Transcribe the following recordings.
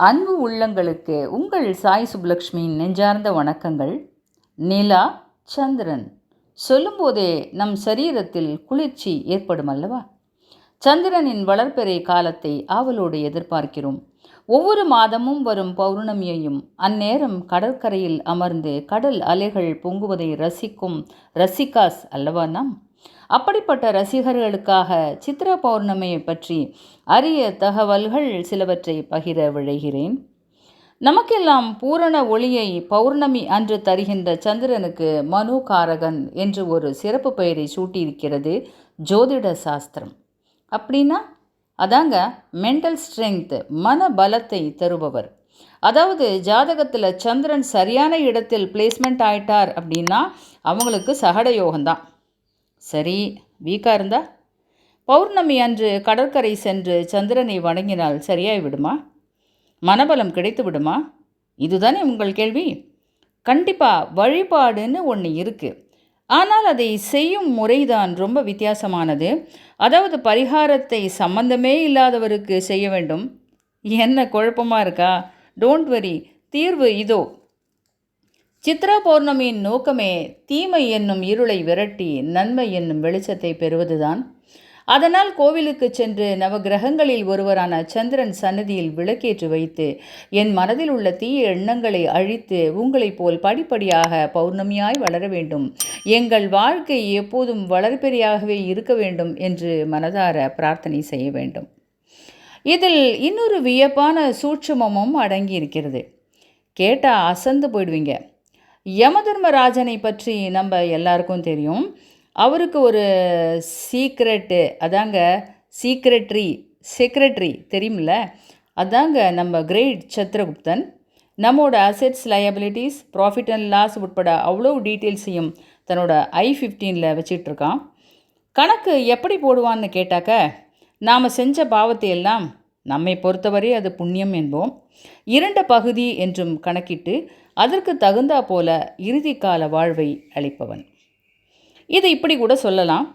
அன்பு உள்ளங்களுக்கு உங்கள் சாய் சுப்லக்ஷ்மியின் நெஞ்சார்ந்த வணக்கங்கள். நிலா சந்திரன். சொல்லும்போதே நம் சரீரத்தில் குளிர்ச்சி ஏற்படும் அல்லவா? சந்திரனின் வளர்ப்பெறை காலத்தை ஆவலோடு எதிர்பார்க்கிறோம். ஒவ்வொரு மாதமும் வரும் பௌர்ணமியையும் அந்நேரம் கடற்கரையில் அமர்ந்து கடல் அலைகள் பொங்குவதை ரசிக்கும் ரசிகாஸ் அல்லவா நாம்? அப்படிப்பட்ட ரசிகர்களுக்காக சித்திர பௌர்ணமியை பற்றி அரிய தகவல்கள் சிலவற்றை பகிர விழைகிறேன். நமக்கெல்லாம் பூரண ஒளியை பௌர்ணமி அன்று தருகின்ற சந்திரனுக்கு மனுகாரகன் என்று ஒரு சிறப்பு பெயரை சூட்டியிருக்கிறது ஜோதிட சாஸ்திரம். அப்படின்னா? அதாங்க மென்டல் ஸ்ட்ரென்த் மன பலத்தை தருபவர். அதாவது ஜாதகத்தில் சந்திரன் சரியான இடத்தில் பிளேஸ்மெண்ட் ஆயிட்டார் அப்படின்னா அவங்களுக்கு சகட யோகம்தான் சரி வீக்காக இருந்தா? பௌர்ணமி அன்று கடற்கரை சென்று சந்திரனை வணங்கினால் சரியாய் விடுமா? மனபலம் கிடைத்து விடுமா? இதுதானே உங்கள் கேள்வி? கண்டிப்பாக வழிபாடுன்னு ஒன்று இருக்குது ஆனால் அதை செய்யும் முறைதான் ரொம்ப வித்தியாசமானது. அதாவது பரிகாரத்தை சம்பந்தமே இல்லாதவருக்கு செய்ய வேண்டும். என்ன குழப்பமாக இருக்கா? டோன்ட் வரி தீர்வு இதோ. சித்ரா பௌர்ணமியின் நோக்கமே தீமை என்னும் இருளை விரட்டி நன்மை என்னும் வெளிச்சத்தை பெறுவதுதான். அதனால் கோவிலுக்கு சென்று நவகிரகங்களில் ஒருவரான சந்திரன் சன்னதியில் விளக்கேற்று வைத்து என் மனதில் உள்ள தீய எண்ணங்களை அழித்து உங்களைப் போல் படிப்படியாக பௌர்ணமியாய் வளர வேண்டும். எங்கள் வாழ்க்கை எப்போதும் வளர்பெரியாகவே இருக்க வேண்டும் என்று மனதார பிரார்த்தனை செய்ய வேண்டும். இதில் இன்னொரு வியப்பான சூட்சுமமும் அடங்கி இருக்கிறது கேட்டால் அசந்து போயிடுவீங்க. யமதர்மராஜனை பற்றி நம்ம எல்லாருக்கும் தெரியும். அவருக்கு ஒரு சீக்ரெட்டு அதாங்க சீக்ரெட்ரி செக்ரெட்ரி தெரியுமில்ல? அதாங்க நம்ம கிரேட் சத்ரகுப்தன். நம்மோட assets liabilities profit and loss உட்பட அவ்வளோ டீட்டெயில்ஸையும் தன்னோட ஐ ஃபிஃப்டீனில் வச்சிட்ருக்கான். கணக்கு எப்படி போடுவான்னு கேட்டாக்க நாம் செஞ்ச பாவத்தை எல்லாம் நம்மை பொறுத்தவரை அது புண்ணியம் என்போம். இரண்ட பகுதி என்றும் கணக்கிட்டு அதற்கு தகுந்தா போல இறுதி கால வாழ்வை அளிப்பவன். இது இப்படி கூட சொல்லலாம்.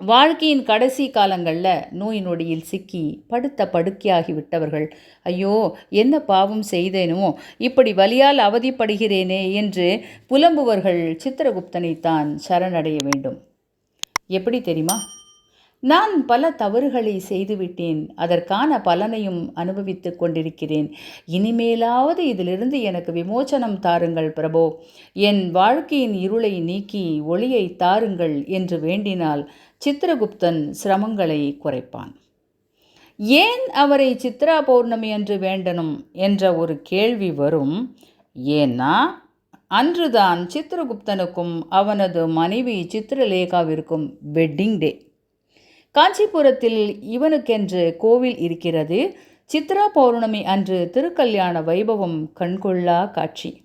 வாழ்க்கையின் கடைசி காலங்களில் நோய் நொடியில் சிக்கி படுத்த படுக்கையாகி விட்டவர்கள் ஐயோ என்ன பாவம் செய்தேனோ இப்படி வலியால் அவதிப்படுகிறேனே என்று புலம்புவர்கள் சித்திரகுப்தனைத்தான் சரணடைய வேண்டும். எப்படி தெரியுமா? நான் பல தவறுகளை செய்துவிட்டேன். அதற்கான பலனையும் அனுபவித்து கொண்டிருக்கிறேன். இனிமேலாவது இதிலிருந்து எனக்கு விமோச்சனம் தாருங்கள் பிரபோ. என் வாழ்க்கையின் இருளை நீக்கி ஒளியை தாருங்கள் என்று வேண்டினால் சித்திரகுப்தன் சிரமங்களை குறைப்பான். ஏன் அவரை சித்ரா பௌர்ணமி என்று வேண்டணும் என்ற ஒரு கேள்வி வரும். ஏன்னா அன்றுதான் சித்திரகுப்தனுக்கும் அவனது மனைவி சித்திரலேகாவிற்கும் வெட்டிங் டே காஞ்சிபுரத்தில் இவனுக்கென்று கோவில் இருக்கிறது. சித்ரா பௌர்ணமி அன்று திருக்கல்யாண வைபவம் கண்கொள்ளா காட்சி.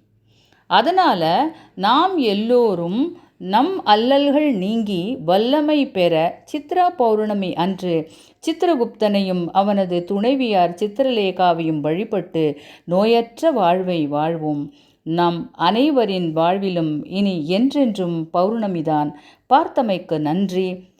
அதனால் நாம் எல்லோரும் நம் அல்லல்கள் நீங்கி வல்லமை பெற சித்ரா பௌர்ணமி அன்று சித்திரகுப்தனையும் அவனது துணைவியார் சித்திரலேகாவையும் வழிபட்டு நோயற்ற வாழ்வை வாழ்வோம். நம் அனைவரின் வாழ்விலும் இனி என்றென்றும் பௌர்ணமிதான். பார்த்தமைக்கு நன்றி.